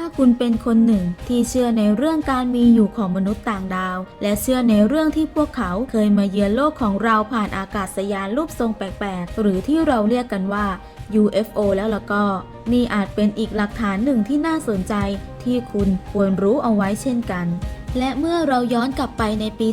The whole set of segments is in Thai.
ถ้าคุณเป็นคนหนึ่งที่เชื่อในเรื่องการมีอยู่ของมนุษย์ต่างดาว และเชื่อในเรื่องที่พวกเขาเคยมาเยือนโลกของเราผ่านอากาศยานรูปทรงแปลกๆ หรือที่เราเรียกกันว่า UFO แล้วล่ะก็ นี่อาจเป็นอีกหลักฐานหนึ่งที่น่าสนใจที่คุณควรรู้เอาไว้เช่นกัน และเมื่อเราย้อนกลับไปในปี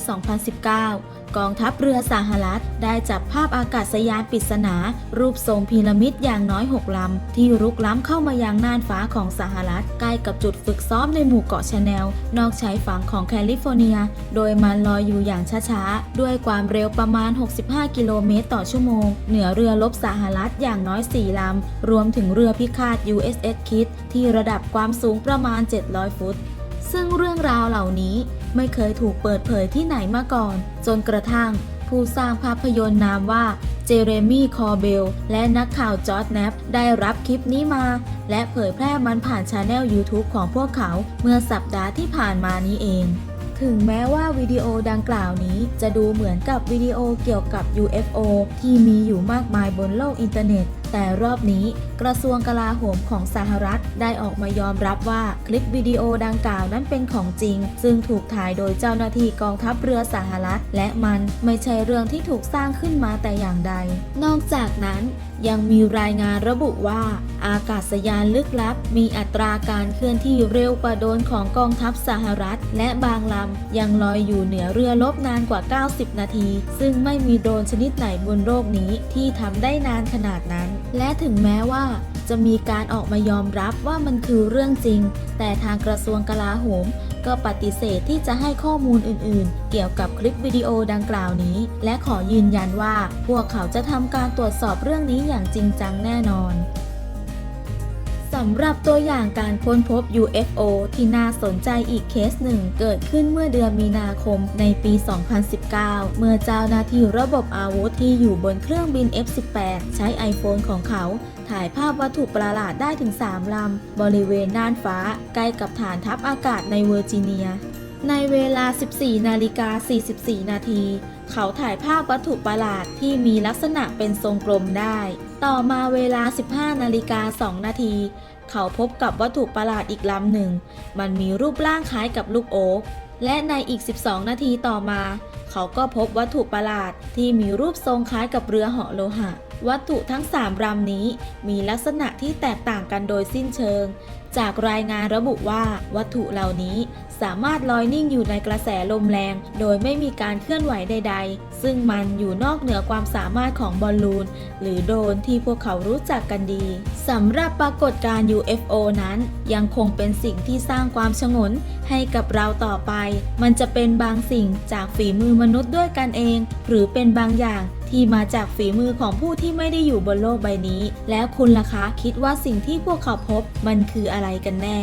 2019 กองทัพเรือสหรัฐ ได้จับภาพอากาศยานปริศนา รูปทรงพีระมิดอย่างน้อย 6 ลำ ที่รุกล้ำเข้ามายังน่านฟ้าของสหรัฐ ใกล้กับจุดฝึกซ้อมในหมู่เกาะชาแนล นอกชายฝั่งของแคลิฟอร์เนีย โดยมันลอยอยู่อย่างช้าๆ ด้วยความเร็วประมาณ 65 กิโลเมตรต่อชั่วโมง เหนือเรือรบสหรัฐอย่างน้อย 4 ลำ รวมถึงเรือพิฆาต USS Kidd ที่ระดับความสูงประมาณ 700 ฟุต ซึ่งเรื่องราวเหล่านี้ไม่เคยถูกเปิดเผยที่ไหนมาก่อน จนกระทั่งผู้สร้างภาพยนตร์นามว่าเจเรมี่คอเบล และนักข่าวจอร์ดแนปได้รับคลิปนี้มา และเผยแพร่มันผ่านชาแนล YouTube ของพวกเขาเมื่อสัปดาห์ที่ผ่านมานี้เอง ถึงแม้ว่าวิดีโอดังกล่าวนี้จะดูเหมือนกับวิดีโอเกี่ยวกับ UFO ที่มีอยู่มากมายบนโลกอินเทอร์เน็ต แต่รอบนี้กระทรวงกลาโหมของสหรัฐได้ออกมายอมรับว่าคลิปวิดีโอดังกล่าวนั้นเป็นของจริง ซึ่งถูกถ่ายโดยเจ้าหน้าที่กองทัพเรือสหรัฐ และมันไม่ใช่เรื่องที่ถูกสร้างขึ้นมาแต่อย่างใด นอกจากนั้นยังมีรายงานระบุว่า อากาศยานลึกลับ มีอัตราการเคลื่อนที่เร็วกว่าโดรนของกองทัพสหรัฐ และบางลำยังลอยอยู่เหนือเรือลบนานกว่า 90 นาที ซึ่งไม่มีโดรนชนิดไหนบนโลกนี้ที่ทำได้นานขนาดนั้นและถึงแม้ว่าจะมีการออกมายอมรับว่ามันคือเรื่องจริง แต่ทางกระทรวงกลาโหม ก็ปฏิเสธที่จะให้ข้อมูลอื่นๆ เกี่ยวกับคลิปวิดีโอดังกล่าวนี้ และขอยืนยันว่า พวกเขาจะทำการตรวจสอบเรื่องนี้อย่างจริงจังแน่นอน สำหรับตัวอย่างการค้นพบ UFO ที่น่าสนใจอีกเคสหนึ่งเกิดขึ้นเมื่อเดือนมีนาคมในปี 2019 เมื่อเจ้าหน้าที่ระบบอาวุธที่อยู่บนเครื่องบิน F-18 ใช้ iPhone ของเขาถ่ายภาพวัตถุประหลาดได้ถึง 3 ลำ บริเวณน่านฟ้า ใกล้กับฐานทัพอากาศในเวอร์จิเนีย ในเวลา 14 นาฬิกา 44 นาที เขาถ่ายภาพวัตถุประหลาดที่มีลักษณะเป็นทรงกลมได้ ต่อมาเวลา 15 นาฬิกา 2 นาที เขาพบกับวัตถุประหลาดอีกลำหนึ่ง มันมีรูปร่างคล้ายกับลูกโอ๊ก และในอีก 12 นาทีต่อมา เขาก็พบวัตถุประหลาดที่มีรูปทรงคล้ายกับเรือเหาะโลหะ วัตถุทั้ง3ลำนี้มีลักษณะที่แตกต่างกันโดยสิ้นเชิง จากรายงานระบุว่าวัตถุเหล่านี้สามารถลอยนิ่งอยู่ในกระแสลมแรง โดยไม่มีการเคลื่อนไหวใด ๆ ซึ่งมันอยู่นอกเหนือความสามารถของบอลลูน หรือโดรนที่พวกเขารู้จักกันดีสำหรับปรากฏการณ์ UFO นั้น ยังคงเป็นสิ่งที่สร้างความชงนให้กับเราต่อไป มันจะเป็นบางสิ่งจากฝีมือมนุษย์ด้วยกันเอง หรือเป็นบางอย่าง ที่มาจากฝีมือของผู้ที่ไม่ได้อยู่บนโลกใบนี้ แล้วคุณล่ะคะ คิดว่าสิ่งที่พวกเขาพบมันคืออะไรกันแน่